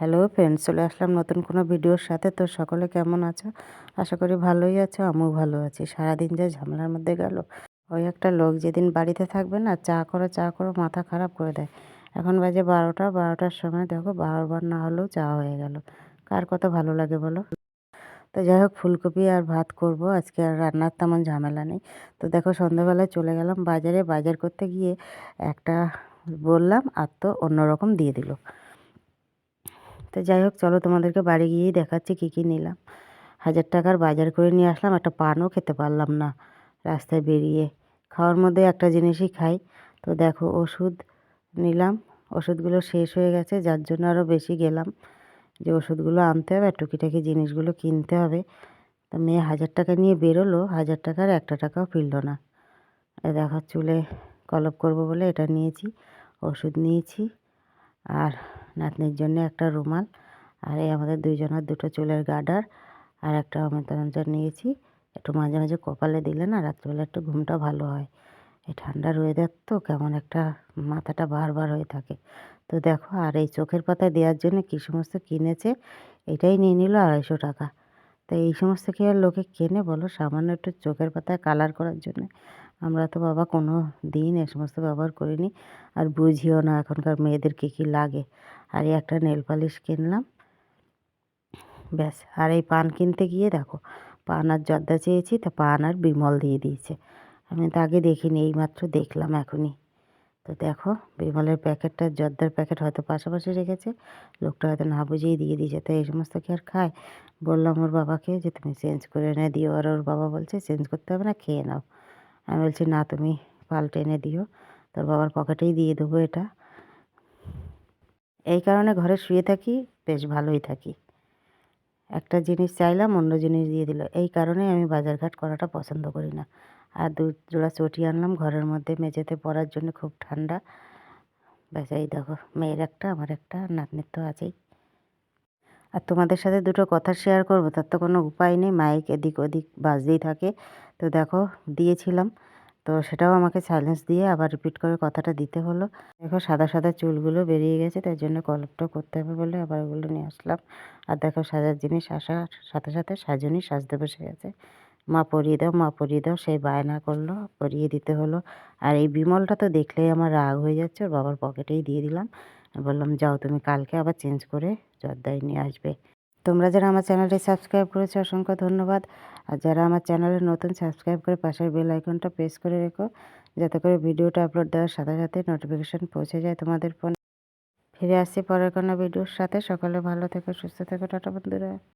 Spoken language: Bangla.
হ্যালো ফ্রেন্ডস চলে আসলাম নতুন কোনো ভিডিওর সাথে। তো সকলে কেমন আছো? আশা করি ভালোই আছো, আমিও ভালো আছি। সারাদিন যে ঝামেলার মধ্যে গেল, ওই একটা লোক যেদিন বাড়িতে থাকবে না, চা করো চা করো, মাথা খারাপ করে দেয়। এখন বাজে বারোটা, বারোটার সময় দেখো, বারোবার না হলেও চা হয়ে গেল। কার কত ভালো লাগে বলো? তো যাই হোক, ফুলকপি আর ভাত করব। আজকে আর রান্নার তেমন ঝামেলা নেই। তো দেখো সন্ধ্যাবেলায় চলে গেলাম বাজারে। বাজার করতে গিয়ে একটা বললাম, আর তো অন্যরকম দিয়ে দিল। তো যাই হোক, চলো তোমাদেরকে বাড়ি গিয়েই দেখাচ্ছি কী কী নিলাম। হাজার টাকার বাজার করে নিয়ে আসলাম, একটা পানও খেতে পারলাম না রাস্তায় বেরিয়ে। খাওয়ার মধ্যে একটা জিনিসই খাই। তো দেখো, ওষুধ নিলাম। ওষুধগুলো শেষ হয়ে গেছে, যার জন্য আরও বেশি গেলাম। যে ওষুধগুলো আনতে হবে আর টুকিটাকি জিনিসগুলো কিনতে হবে। তো মেয়ে হাজার টাকা নিয়ে বেরোলো, হাজার টাকার একটা টাকাও ফিরল না। দেখো, চুলে কলপ করব বলে এটা নিয়েছি, ওষুধ নিয়েছি। আর নাতনির জন্য একটা রুমাল আর এই আমাদের দুইজনের দুটো চুলের গার্ডার আর একটা অমিতাঞ্চল নিয়েছি। একটু মাঝে মাঝে কপালে দিলে না রাত্রিবেলা একটু ঘুমটা ভালো হয়। এই ঠান্ডার ওয়েদার তো কেমন একটা মাথাটা বারবার হয়ে থাকে। তো দেখো আর এই চোখের পাতায় দেওয়ার জন্য কী সমস্ত কিনেছে এটাই নিয়ে নিল আড়াইশো টাকা। তো এই সমস্ত কি আর লোকে কেনে বলো? সামান্য একটু চোখের পাতায় কালার করার জন্য। আমরা তো বাবা কোনো দিন এ সমস্ত ব্যবহার করিনি। আর বুঝিও না এখনকার মেয়েদের কী কী লাগে। আর এই একটা নেল পালিশ কিনলাম। ব্যাস, আর এই পান কিনতে গিয়ে দেখো, পান আর জর্দা চেয়েছি, তা পান আর বিমল দিয়ে দিয়েছে। আমি তো আগে দেখিনি, এইমাত্র দেখলাম এখনই। তো দেখো, বিমলের প্যাকেটটা, জর্দার প্যাকেট হয়তো পাশাপাশি রেখেছে। লোকটা হয়তো না বুঝেই দিয়ে দিয়েছে। তো এই সমস্ত কি আর খায়? বললাম ওর বাবাকে যে, তুমি চেঞ্জ করে এনে দিও। আর ওর বাবা বলছে, চেঞ্জ করতে হবে না, খেয়ে নাও। আমি বলছি, না, তুমি পাল্টে এনে দিও। তোর বাবার পকেটেই দিয়ে দেবো এটা। এই কারণে ঘরে শুয়ে থাকি, বেশ ভালোই থাকি। একটা জিনিস চাইলাম, অন্য জিনিস দিয়ে দিল। এই কারণে আমি বাজারঘাট করাটা পছন্দ করি না। আর দু জোড়া চটি আনলাম, ঘরের মধ্যে মেঝেতে পরার জন্য খুব ঠান্ডা। ব্যাস, এই দেখো, মেয়ের একটা, আমার একটা নাতনির তো আছেই। আর তোমাদের সাথে দুটো কথা শেয়ার করব, তার তো কোনো উপায় নেই মাইক এদিক ওদিক বাজতেই থাকে। তো দেখো, দিয়েছিলাম, তো সেটাও আমাকে সাইলেন্স দিয়ে আবার রিপিট করে কথাটা দিতে হলো। দেখো, সাদা সাদা চুলগুলো বেরিয়ে গেছে তার জন্য কলপটা করতে হবে বলে আবার ওগুলো নিয়ে আসলাম। আর দেখো, সাজার জিনিস আসার সাথে সাথে সাজনই সাজতে বসে গেছে। মা পরিয়ে দাও, মা পরিয়ে দাও। সেই বায়না করল, পরিয়ে দিতে হলো। আর এই বিমলটা তো দেখলেই আমার রাগ হয়ে যাচ্ছে, ওর বাবার পকেটেই দিয়ে দিলাম। বললাম, যাও তুমি কালকে আবার চেঞ্জ করে জর্দাই নিয়ে আসবে। তোমরা যারা আমার চ্যানেলটি সাবস্ক্রাইব করেছ, অসংখ্য ধন্যবাদ। আর যারা আমার চ্যানেলে নতুন, সাবস্ক্রাইব করে পাশের বেল আইকনটা প্রেস করে রেখো। যাতে করে ভিডিওটা আপলোড দেওয়ার সাথে সাথে নোটিফিকেশান পৌঁছে যায় তোমাদের ফোনে। ফিরে আসছি পরের কোনো ভিডিওর সাথে। সকলে ভালো থেকো, সুস্থ থেকো, টাটা বন্ধুরা।